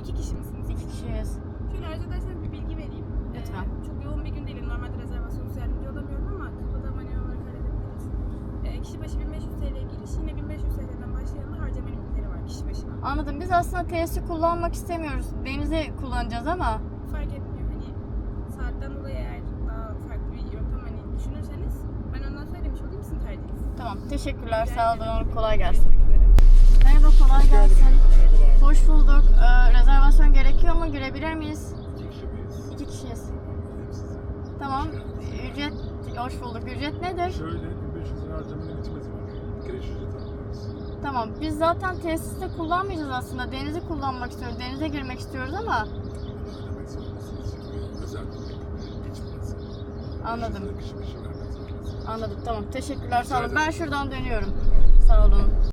İki kişi misiniz? İki kişiyiz. Şöyle ederseniz bir bilgi vereyim. Ee, Lütfen. çok yoğun bir gün değil. Normalde rezervasyonsuz yardımcı olamıyorum ama kapıda manuel olarak halledebiliriz. Ee, kişi başı 1500 TL giriş. Yine 1500 TL'den başlayan da harcama limitleri var kişi başına. Anladım. Biz aslında tesisi kullanmak istemiyoruz. Denizi kullanacağız ama Fark etmiyor. Hani saatten dolayı eğer daha farklı bir yöntem hani düşünürseniz ben ondan söylemiş olayım sizin tercihiniz. tamam. Teşekkürler. Rica Sağ olun. Kolay gelsin. Merhaba. Kolay gelsin. Ee, rezervasyon gerekiyor mu? Girebilir miyiz? İki kişiyiz. Tamam. Ücret hoş bulduk. Ücret nedir? Şöyle 1500 lira harcama limitimiz var. Giriş ücreti alıyoruz. Tamam. Biz zaten tesiste kullanmayacağız aslında. Denizi kullanmak istiyoruz. Denize girmek istiyoruz ama Bunu ödemek zorundasınız. Çünkü özel bir iç parası. anladım. 500 lira kişi başı vermek zorundasınız. Anladım. Tamam. Teşekkürler. Sağ olun. Ben şuradan dönüyorum. Sağ olun.